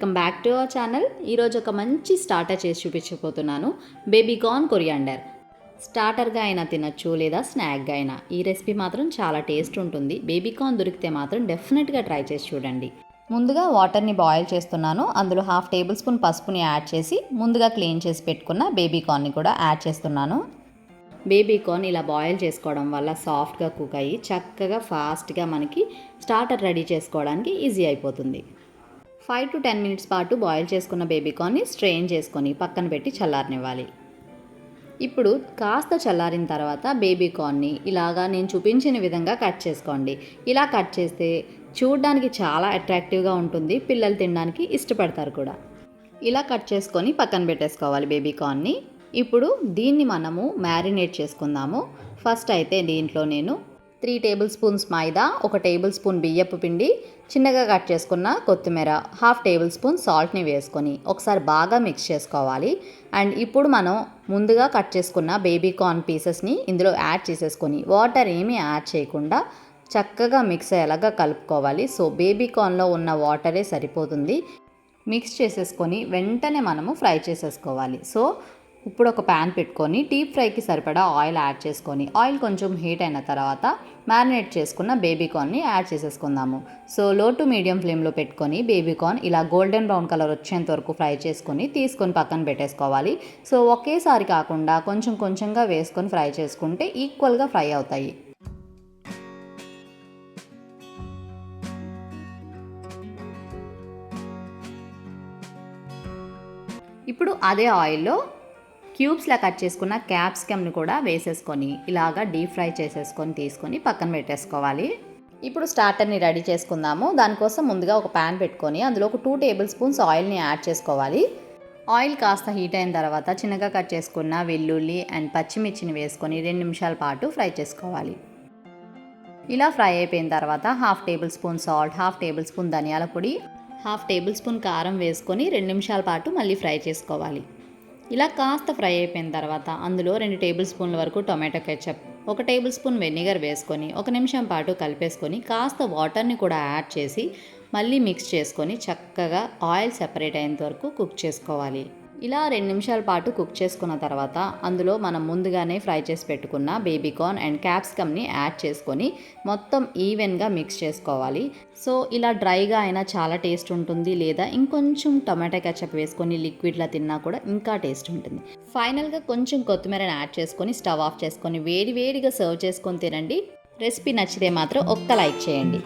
Hour channel. ఈరోజు ఒక మంచి స్టార్టర్ చేసి చూపించబోతున్నాను. Baby corn coriander. స్టార్టర్గా అయినా తినచ్చు లేదా స్నాక్గా అయినా. ఈ రెసిపీ మాత్రం చాలా టేస్ట్ ఉంటుంది. బేబీ కార్న్ దొరికితే మాత్రం డెఫినెట్గా ట్రై చేసి చూడండి. ముందుగా వాటర్ని బాయిల్ చేస్తున్నాను. అందులో హాఫ్ టేబుల్ స్పూన్ పసుపుని యాడ్ చేసి ముందుగా క్లీన్ చేసి పెట్టుకున్న బేబీ కార్న్ని కూడా యాడ్ చేస్తున్నాను. బేబీ కార్న్ ఇలా బాయిల్ చేసుకోవడం వల్ల సాఫ్ట్గా కుక్ అయ్యి చక్కగా ఫాస్ట్గా మనకి స్టార్టర్ రెడీ చేసుకోవడానికి ఈజీ అయిపోతుంది. ఫైవ్ టు టెన్ మినిట్స్ పాటు బాయిల్ చేసుకున్న బేబీకాన్ని స్ట్రెయిన్ చేసుకొని పక్కన పెట్టి చల్లారనివ్వాలి. ఇప్పుడు కాస్త చల్లారిన తర్వాత బేబీ కార్న్ని ఇలాగా నేను చూపించిన విధంగా కట్ చేసుకోండి. ఇలా కట్ చేస్తే చూడడానికి చాలా అట్రాక్టివ్గా ఉంటుంది. పిల్లలు తినడానికి ఇష్టపడతారు కూడా. ఇలా కట్ చేసుకొని పక్కన పెట్టేసుకోవాలి బేబీ కార్న్ని ఇప్పుడు దీన్ని మనము మ్యారినేట్ చేసుకుందాము. ఫస్ట్ అయితే దీంట్లో నేను త్రీ టేబుల్ స్పూన్స్ మైదా ఒక టేబుల్ స్పూన్ బియ్యపు పిండి చిన్నగా కట్ చేసుకున్న కొత్తిమీర హాఫ్ టేబుల్ స్పూన్ సాల్ట్ని వేసుకొని ఒకసారి బాగా మిక్స్ చేసుకోవాలి. అండ్ ఇప్పుడు మనం ముందుగా కట్ చేసుకున్న బేబీ కార్న్ పీసెస్ని ఇందులో యాడ్ చేసేసుకొని వాటర్ ఏమీ యాడ్ చేయకుండా చక్కగా మిక్స్ అయ్యేలాగా కలుపుకోవాలి. సో బేబీ కార్న్లో ఉన్న వాటరే సరిపోతుంది. మిక్స్ చేసేసుకొని వెంటనే మనము ఫ్రై చేసేసుకోవాలి. సో ఇప్పుడు ఒక ప్యాన్ పెట్టుకొని డీప్ ఫ్రైకి సరిపడా ఆయిల్ యాడ్ చేసుకొని ఆయిల్ కొంచెం హీట్ అయిన తర్వాత మ్యారినేట్ చేసుకున్న బేబీ కార్న్ని యాడ్ చేసేసుకుందాము. సో లో టు మీడియం ఫ్లేమ్లో పెట్టుకొని బేబీ కార్న్ ఇలా గోల్డెన్ బ్రౌన్ కలర్ వచ్చేంత వరకు ఫ్రై చేసుకొని తీసుకొని పక్కన పెట్టేసుకోవాలి. సో ఒకేసారి కాకుండా కొంచెం కొంచెంగా వేసుకొని ఫ్రై చేసుకుంటే ఈక్వల్గా ఫ్రై అవుతాయి. ఇప్పుడు అదే ఆయిల్లో క్యూబ్స్లా కట్ చేసుకున్న క్యాప్సికమ్ని కూడా వేసేసుకొని ఇలాగా డీప్ ఫ్రై చేసేసుకొని తీసుకొని పక్కన పెట్టేసుకోవాలి. ఇప్పుడు స్టార్టర్ని రెడీ చేసుకుందాము. దానికోసం ముందుగా ఒక ప్యాన్ పెట్టుకొని అందులో ఒక టూ టేబుల్ స్పూన్స్ ఆయిల్ని యాడ్ చేసుకోవాలి. ఆయిల్ కాస్త హీట్ అయిన తర్వాత చిన్నగా కట్ చేసుకున్న వెల్లుల్లి అండ్ పచ్చిమిర్చిని వేసుకొని రెండు నిమిషాల పాటు ఫ్రై చేసుకోవాలి. ఇలా ఫ్రై అయిపోయిన తర్వాత half tablespoon salt half tablespoon ధనియాల పొడి హాఫ్ టేబుల్ స్పూన్ కారం వేసుకొని రెండు నిమిషాల పాటు మళ్ళీ ఫ్రై చేసుకోవాలి. ఇలా కాస్త ఫ్రై అయిపోయిన తర్వాత అందులో రెండు టేబుల్ స్పూన్ల వరకు టొమాటో కెచప్ ఒక టేబుల్ స్పూన్ వెనిగర్ వేసుకొని ఒక నిమిషం పాటు కలిపేసుకొని కాస్త వాటర్ని కూడా యాడ్ చేసి మళ్ళీ మిక్స్ చేసుకొని చక్కగా ఆయిల్ సెపరేట్ అయ్యేంత వరకు కుక్ చేసుకోవాలి. ఇలా రెండు నిమిషాల పాటు కుక్ చేసుకున్న తర్వాత అందులో మనం ముందుగానే ఫ్రై చేసి పెట్టుకున్న బేబీ కార్న్ అండ్ క్యాప్సికమ్ని యాడ్ చేసుకొని మొత్తం ఈవెన్గా మిక్స్ చేసుకోవాలి. సో ఇలా డ్రైగా అయినా చాలా టేస్ట్ ఉంటుంది లేదా ఇంకొంచెం టొమాటో కెచప్ వేసుకొని లిక్విడ్లా తిన్నా కూడా ఇంకా టేస్ట్ ఉంటుంది. ఫైనల్గా కొంచెం కొత్తిమీరని యాడ్ చేసుకొని స్టవ్ ఆఫ్ చేసుకొని వేడి వేడిగా సర్వ్ చేసుకొని తినండి. రెసిపీ నచ్చితే మాత్రం ఒక్క లైక్ చేయండి.